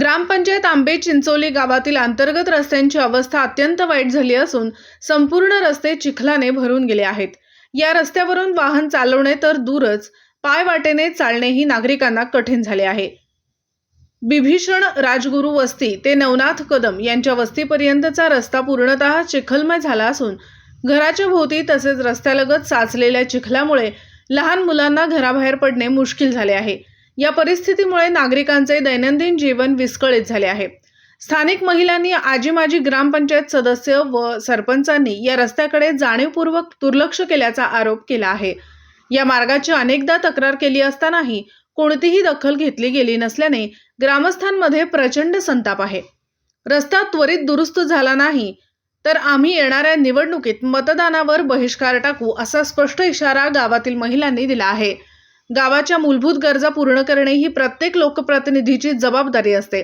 ग्रामपंचायत आंबे चिंचोली गावातील अंतर्गत रस्त्यांची अवस्था अत्यंत वाईट झाली असून संपूर्ण रस्ते चिखलाने भरून गेले आहेत. या रस्त्यावरून वाहन चालवणे तर दूरच पायवाटेने चालणेही नागरिकांना कठीण झाले आहे. बिभीषण राजगुरू वस्ती ते नवनाथ कदम यांच्या वस्तीपर्यंतचा रस्ता पूर्णतः चिखलमय झाला असून घराच्या भोवती तसेच रस्त्यालगत साचलेल्या चिखलामुळे लहान मुलांना घराबाहेर पडणे मुश्किल झाले आहे. या परिस्थितीमुळे नागरिकांचे दैनंदिन जीवन विस्कळीत झाले आहे. स्थानिक महिलांनी आजी माजी ग्रामपंचायत सदस्य व सरपंचांनी या रस्त्याकडे जाणीवपूर्वक दुर्लक्ष केल्याचा आरोप केला आहे. या मार्गाची अनेकदा तक्रार केली असतानाही कोणतीही दखल घेतली गेली नसल्याने ग्रामस्थांमध्ये प्रचंड संताप आहे. रस्ता त्वरित दुरुस्त झाला नाही तर आम्ही येणाऱ्या निवडणुकीत मतदानावर बहिष्कार टाकू असा स्पष्ट इशारा गावातील महिलांनी दिला आहे. गावाच्या मूलभूत गरजा पूर्ण करणे ही प्रत्येक लोकप्रतिनिधीची जबाबदारी असते.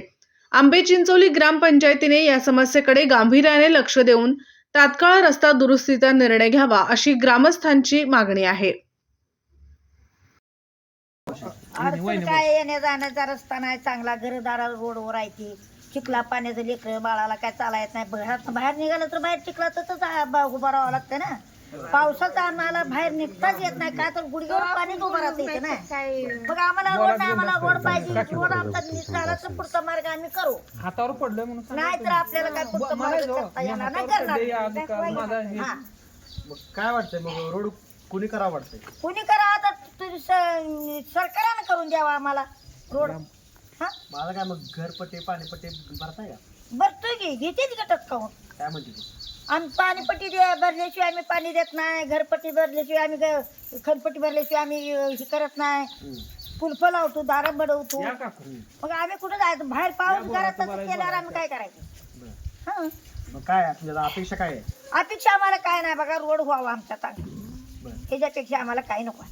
आंबे चिंचोली ग्रामपंचायतीने या समस्येकडे गांभीर्याने लक्ष देऊन तात्काळ रस्ता दुरुस्तीचा निर्णय घ्यावा अशी ग्रामस्थांची मागणी आहे. अडचण काय येण्या जाण्याचा रस्ता नाही चांगला घरदारा रोडवर आहे ती. चिखला पाण्याचं लेकर बाळाला काय चाला येत नाही. घरात बाहेर निघालं तर बाहेर चिखला तर उभं राहावं लागतं ना. पावसाचा आम्हाला बाहेर निघताच येत नाही. का तर गुडघ्यावर पाणीच उभं राहतं इथं ना मग आम्हाला रोड नाही आम्हाला रोड पाहिजे. रोड आमचा तर पुढचा मार्ग आम्ही करू. हातावर पडलं म्हणून नाही तर आपल्याला काय पुढचा मार्ग करता येणार नाही. करणार. हा. मग काय वाटतंय मग? रोड कुणी करा वाटतंय? कुणी करा आता तुझी स- सरकारनं करून द्यावा आम्हाला. रोड. हा? मला काय मग घरपट्टी पाणीपट्टी भरताय का? भरतोय की. घेते की टक्कावून काय म्हणते तू? आम्ही पाणीपट्टी दे- भरल्याशिवाय आम्ही पाणी देत नाही. घरपट्टी भरल्याशिवाय आम्ही ग- खतपट्टी भरल्याशिवाय आम्ही अं, हे करत नाही. कुलफं लावतो दारं बडवतो. या मग आम्ही कुठं जायचं? बाहेर पाऊस घरात तसं केल्यावर आम्ही काय करायचं? बरं. हं. मग काय आपल्याला अपेक्षा काय आहे? अपेक्षा आम्हाला काय नाही बघा रोड व्हावा आमचा चांगला बरं. त्याच्यापेक्षा आम्हाला काही नको.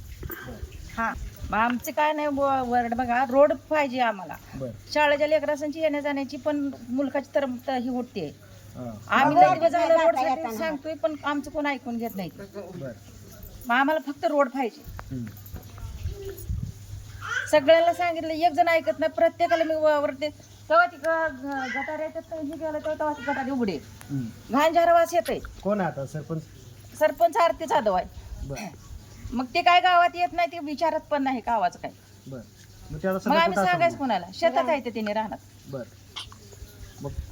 हा. मग आमचं काय नाही व- वरड बघा रोड पाहिजे आम्हाला. बरं. शाळेच्या लेकरांची येण्या जाण्याची पण मुलकाची तर तर ही हां आम्ही लय दिवस झालं रोड सांगतोय पण आमचं कोण ऐकून घेत नाही. बरं. मग आम्हाला फक्त रोड पाहिजे. हम्म. सगळ्याला सांगितलं एक जण ऐकत नाही प्रत्येकाला मी व- वरते तेव्हा ती गटार येतात तर हे गेलं तेव्हा तेव्हा ती गटारी उघडे हम्म. घाण झारावास येते कोण आहे आता? सरपंच? सरपंच आरती जाधव आहे. बरं. मग ते काय गावात येत नाही ते विचारत पण नाही गावाचं काय बरं. मग आम्ही सांगायचं कोणाला? शेतात आहे ते तिने राहणार. बरं.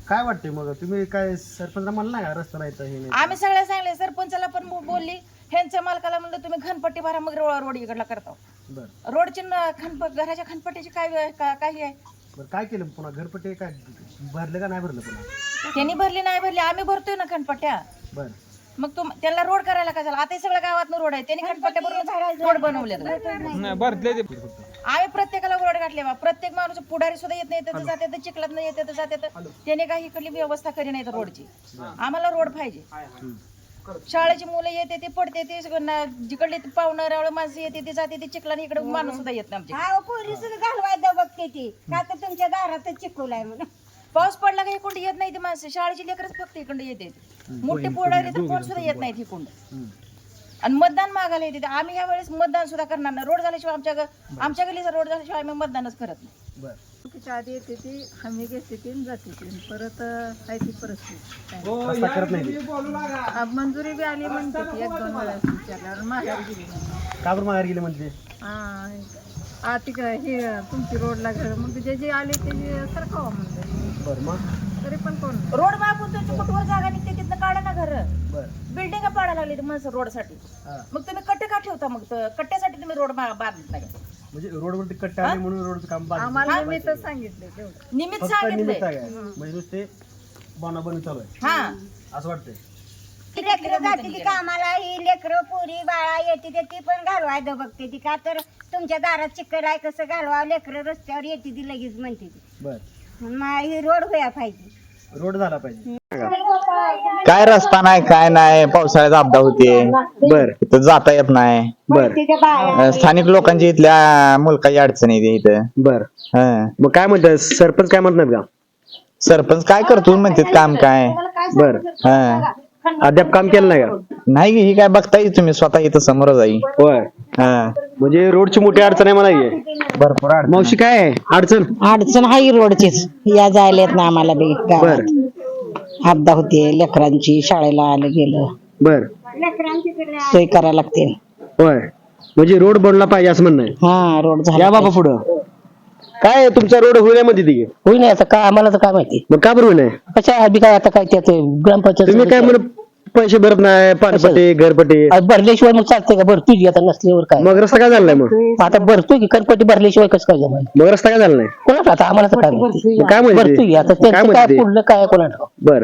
काय वाटतंय मग? तुम्ही काय सरपंचला म्हणलं का? रस्ता नाही तर हे नाही आम्ही सगळ्या सांगले सरपंचाला पण बो- बोलली. ह्यांच्या मालकाला म्हणलं तुम्ही खनपट्टी भरा मग रोड रोड इकडला करता. बरं. रोडची न- खनप घराच्या खनपट्टीची काय वे- का- काय आहे? बरं काय केलं पुन्हा? घरपट्टी काय भरलं का नाही भरलं पुन्हा? त्यांनी भरली नाही भरली. आम्ही भरतोय ना खनपट्ट्या. बरं. मग तुम त्यांना रोड करायला काय झालं आता हे सगळ्या गावात रोड आहे. त्यांनी खनपट्ट्या भरून रोड बनवले नाही भरले ते. आम्ही प्रत्येकाला रोड घातले बा. प्रत्येक माणूस पुढारी सुद्धा येत नाही तर जाते तर चिखलात नाही येते तर जाते तर त्याने काही इकडली व्यवस्था करी नाही तर रोडची. आम्हाला रोड पाहिजे. शाळेची मुलं येते ते पडते ते जिकडले ते पाहुणं रावळ माणसं येते ते जाते ते चिखलाने इकडे माणूस सुद्धा येत नाही आमच्या हा पोरी सुद्धा घालवाय बघते ती. का तर तुमच्या दारातच चिखलाय म्हणून. पाऊस पडला का इकडे येत नाही ते माणसं. शाळेची लेकरच फक्त इकडे येते. मोठे पुढारी तर कोण सुद्धा येत नाहीत हम्म. आणि मतदान मागायला येते. ते आम्ही ह्या वेळेस मतदान सुद्धा करणार नाही. रोड झाल्याशिवाय आमच्या ग- आमच्या गलीचा रोड झाल्याशिवाय आम्ही मतदानच करत नाही. बरं. चुकीच्या आधी येते ती हमी घेते ती आणि जाते ती. आणि परत अं, आहे ती परिस्थिती. रस्ता करत नाही ते. आ, मंजुरी बी आली म्हणते ती. एक दोन वेळा विचारल्यावर माघार गेली नाही. का बरं माघार गेले म्हणजे हा आ ती काय हे तुमची रोडला घर. मग जे जे आले ते जे सरकावा बरं मग? तरी पण कोण रोड मागून तुमची कुठवर जागा निघते तिथं काढा ना घर. बरं. बिल्डिंग पाडायला लागली ती माणसं रोडसाठी. हां. मग तुम्ही कट्टे का ठेवता मग कट्ट्यासाठी तुम्ही रोड बांधत नाही. म्हणजे रोडवरती कट्टा आले म्हणून रोडचं काम. आम्हाला निमित्त सांगितले तेवढं. निमित्त फक्त निमित्त सांगितलंय आहे. काय म्हणजे नुसते बनवाबनी चालू आहे. हा. असं वाटतंय. लेकरं जाते ती कामाला ही लेकरं पोरी बाळा येते ते ती पण घालवाय बघते ती. का तर तुमच्या दारात चिकट आहे कसं घालवा लेकरं रस्त्यावर येते ती लगेच म्हणते ती. बरं. ही रोड व्हायला पाहिजे. रोड झाला पाहिजे. काय रस्ता नाही काय नाही पावसाळ्यात अपघात होते. बर. तिथं जाता येत नाही. बर. अं, स्थानिक लोकांची इथल्या मुलकाची अडचण येते इथं. बर. हं. मग काय म्हणतात सरपंच काय म्हणतात का? सरपंच काय करतो म्हणतात काम काय. बर. हं. अद्याप काम केलं नाही का? नाही ही काय बघताय तुम्ही स्वतः इथं समोरच आहे होय. हा. म्हणजे रोडची मोठी अडचण आहे मला ही. भरपूर अडचण मावशी काय आहे? अडचण? अडचण हाही रोडचीच? या जायला येत ना आम्हाला बी बर. गावात अपदा होते लेकरांची शाळेला आलं गेलं. बर. सोय करायला लागते. होय. म्हणजे रोड बनला पाहिजे असं म्हणणं आहे. हा रोड झाला या बाबा पुढं. काय तुमचा रोड होण्यामध्ये ती होई नाही आता काय आम्हाला तर काय माहिती. मग का बरं नाही कशा आधी काय आता काय त्यात ग्रामपंचायत तुम्ही काय म्हणून पैसे भरत नाही पाणीपट्टी घरपट्टी. भरल्याशिवाय मग चालतंय का? भरतोय की आता नसल्यावर काय? मग रस्ता काय झाला नाही मग? आता भरतोय की कणपटी भरल्याशिवाय कसं काय जमाय मग रस्ता काय झाला नाही? कोणाला आता आम्हाला तर काय माहिती. मग काय माहिती? भरतोय की. आता काय त्यांचं काय माहिती? पुढलं काय कोणाला बर.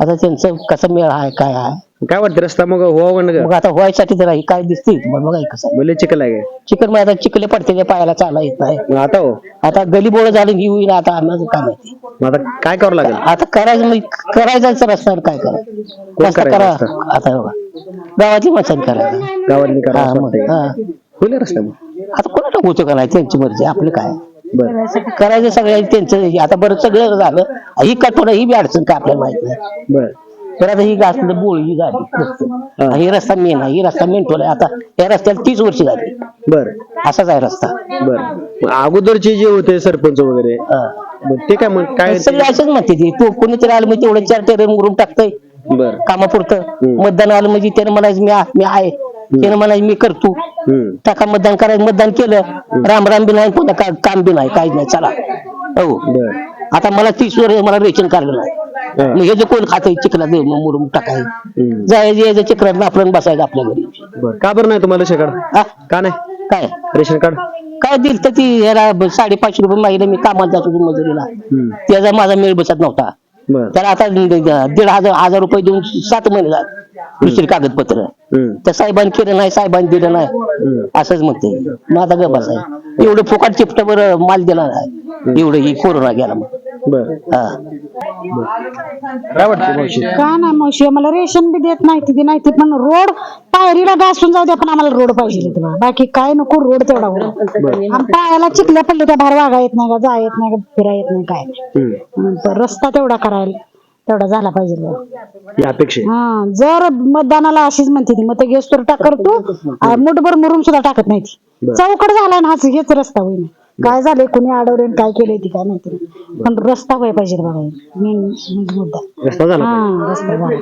आता त्यांचं कसं मेळ आहे काय आहे? काय वाटतं रस्ता मग का मग आता व्हायसाठी हे काय दिसतंय? तुम्हाला हे कसं. भले चिकल आहे काय? चिकन मग आता चिकले पडते त्या पायाला चाला येत नाही. मग आता हो? आता गली बोळ झाली ही होईल आता आम्हाला काय माहिती मग आता काय करावं लागेल? आता करायचं म्हणजे करायचं रस्ता काय करायचं रस्ता करायचं करा. रस्ता? आता बघा. गावातली माणसाने करायचं गावातली करा हा, असं मग, वाटतंय. हा. होईल रस्ता मग? आता कोणाला होतं का नाही? त्यांची मर्जी आपलं काय? बर. करायचं सगळ्या त्यांचं आता बरं सगळं झालं. ही कटोरा ही बी अडचण काय आपल्याला माहीत नाही. बर. तर आता ही असलं बोळ ही झाली. रस्ता. ही. रस्ता मेन आहे. ही रस्ता मेन ठेवलाय आता या रस्त्याला तीस वर्ष झाली. बर. असाच आहे रस्ता. बर. अगोदरचे जे होते सरपंच वगैरे. मग ते काय मग काय सगळे असंच म्हणते ते. तो कोणीतरी आलं म्हणजे तेवढं चार टेर मुरून टाकतंय. बर. कामापुरतं. मतदान आलं म्हणजे त्यानं म्हणायचं मी आहे- मी आहे. त्यानं म्हणायचं मी करतो. हम्म. टाका मतदान करायचं मतदान केलं राम राम बी नाही कोणतं का- काम बी नाही काहीच नाही. चला. हो. बर. आता मला तीस वर्ष मला रेशन कार्ड नाही. मग हे जे कोण खात चिकला मुरुम टाकायचं. हम्म. जायचं यायचं चिकरात आपल्याला बसायचं आपल्या घरी बर. का बरं नाही तुम्हाला शेकाड? हा? का नाही? काय? Ration card? काय दिल तर ती याला ब- साडेपाचशे रुपये महिना मी कामाला जात होतो मजुरीला. हम्म. त्याचा माझा मेळ बसत नव्हता. बर. त्याला आता दीड हजार हजार रुपये देऊन सात महिने झाले. दुसरी कागदपत्र. हम्म. त्या साहेबांनी केलं नाही साहेबांनी दिलं नाही. असंच म्हणते. मग आता गप आहे एवढं फुकट चिपटावर माल दिला नाही. एवढं ही कोरोना गेला मग. बर. हा. काय वाटतं मावशी. का नाही मावशी? आम्हाला रेशन बी देत नाही ती नाही ती पण रोड पायरीला घासून जाऊ द्या पण आम्हाला रोड पाहिजे बाकी काय नको रोड तेवढा हो आणि पायाला चिखल्या पडले त्या बाहेर वागा येत नाही का जा येत नाही का फिरा येत नाही काय. हम्म. तर रस्ता तेवढा करायला तेवढा झाला पाहिजे. ही अपेक्षा आहे. हा जर मतदानाला अशीच म्हणते ती मग ते गॅस तर टाक करतो आ, मुठभर मुरुम सुद्धा टाकत नाही ती. बरं. चौकड झाला ना हाच हेच रस्ता होईल काय झालंय? कोणी अडवले काय केलंय ती काय माहिती नाही. पण रस्ता व्हायला पाहिजे बघा. मेन मुद्दा. रस्ता झाला हा रस्ता झाला.